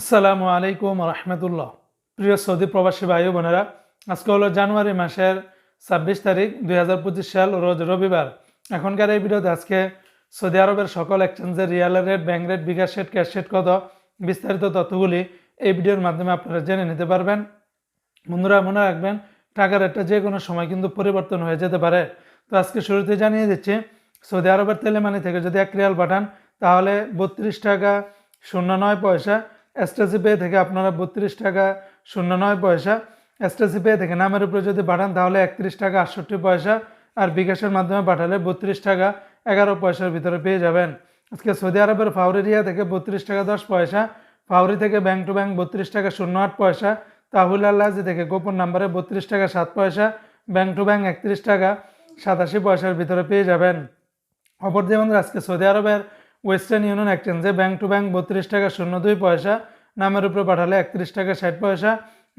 আসসালামু আলাইকুম রহমতুল্লাহ প্রিয় সৌদি প্রবাসী ভাই বোনেরা, আজকে হলো জানুয়ারি মাসের ছাব্বিশ তারিখ দু হাজার পঁচিশ সাল, রোজ রবিবার। এখনকার এই ভিডিওতে আজকে সৌদি আরবের সকল এক্সচেঞ্জের riyal rate, bank rate, bKash rate, cash rate কত, বিস্তারিত তথ্যগুলি এই ভিডিওর মাধ্যমে আপনারা জেনে নিতে পারবেন। বন্ধুরা, মনে রাখবেন টাকার রেটটা যে কোনো সময় কিন্তু পরিবর্তন হয়ে যেতে পারে। তো আজকে শুরুতে জানিয়ে দিচ্ছি, সৌদি আরবের তেলেমানি থেকে যদি এক রিয়াল পাঠান, তাহলে বত্রিশ টাকা শূন্য নয় পয়সা এসটিসি পে থেকে আপনারা বত্রিশ টাকা শূন্য নয় পয়সা এসটিসি পে থেকে নামের উপরে যদি পাঠান, তাহলে একত্রিশ টাকা আটষট্টি পয়সা আর বিকাশের মাধ্যমে পাঠালে বত্রিশ টাকা এগারো পয়সার ভিতরে পেয়ে যাবেন। আজকে সৌদি আরবের ফাউরেরিয়া থেকে বত্রিশ টাকা দশ পয়সা ফাউরি থেকে ব্যাংক টু ব্যাংক বত্রিশ টাকা শূন্য আট পয়সা, তাহুল আল্লাজি থেকে গোপন নাম্বারে বত্রিশ টাকা সাত পয়সা, ব্যাংক টু ব্যাংক একত্রিশ টাকা সাতাশি পয়সার ভিতরে পেয়ে যাবেন। অপরদিকে বন্ধুরা, আজকে সৌদি আরবের ওয়েস্টার্ন ইউনিয়ন এক্সচেঞ্জে ব্যাংক টু ব্যাংক বত্রিশ টাকা শূন্য দুই পয়সা, নামের উপরে পাঠালে একত্রিশ টাকা ষাট পয়সা,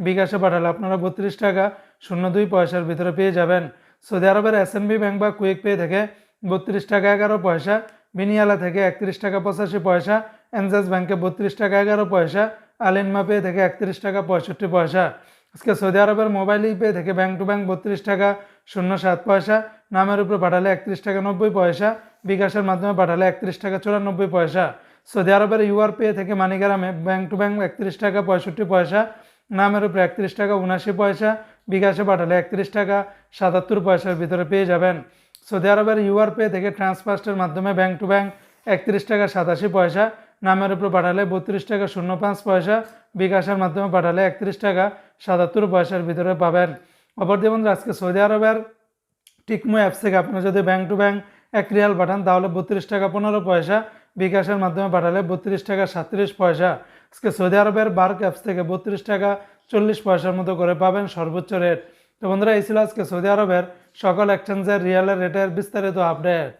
বিকাশে পাঠালে আপনারা বত্রিশ টাকা শূন্য দুই পয়সার ভিতরে পেয়ে যাবেন। সৌদি আরবের এসএনবি ব্যাংক বা কুইক পে থেকে বত্রিশ টাকা এগারো পয়সা, বিনিয়ালা থেকে একত্রিশ টাকা পঁচাশি পয়সা এনজাস ব্যাংকে বত্রিশ টাকা এগারো পয়সা আলিনমা পে থেকে একত্রিশ টাকা পঁয়ষট্টি পয়সা। আজকে সৌদি আরবের মোবাইল পে থেকে ব্যাংক টু ব্যাংক বত্রিশ টাকা শূন্য সাত পয়সা, নামের উপরে পাঠালে একত্রিশ টাকা নব্বই পয়সা বিকাশের মাধ্যমে পাঠালে একত্রিশ টাকা চুরানব্বই পয়সা। সৌদি আরবের ইউআর পে থেকে মানিগ্রামে ব্যাংক টু ব্যাংক একত্রিশ টাকা পঁয়ষট্টি পয়সা, নামের উপরে একত্রিশ টাকা উনাশি পয়সা, বিকাশে পাঠালে একত্রিশ টাকা সাতাত্তর পয়সার ভিতরে পেয়ে যাবেন। সৌদি আরবের ইউআর পে থেকে ট্রান্সফার্স্টের মাধ্যমে ব্যাংক টু ব্যাংক একত্রিশ টাকা সাতাশি পয়সা, নামের উপর পাঠালে বত্রিশ টাকা শূন্য পাঁচ পয়সা, বিকাশের মাধ্যমে পাঠালে একত্রিশ টাকা সাতাত্তর পয়সার ভিতরে পাবেন। অপরদিকে বন্ধুরা, আজকে সৌদি আরবের টিকমো অ্যাপস থেকে আপনারা যদি ব্যাংক টু ব্যাংক এক রিয়াল পাঠান, তাহলে বত্রিশ টাকা পনেরো পয়সা। বিকাশের মাধ্যমে পাঠালে বত্রিশ টাকা সাতত্রিশ পয়সা। আজকে সৌদি আরবের বার ক্যাপস থেকে বত্রিশ টাকা চল্লিশ পয়সার মতো করে পাবেন সর্বোচ্চ রেট। তো বন্ধুরা, এই ছিল আজকে সৌদি আরবের সকল এক্সচেঞ্জের রিয়ালের রেটের বিস্তারিত আপডেট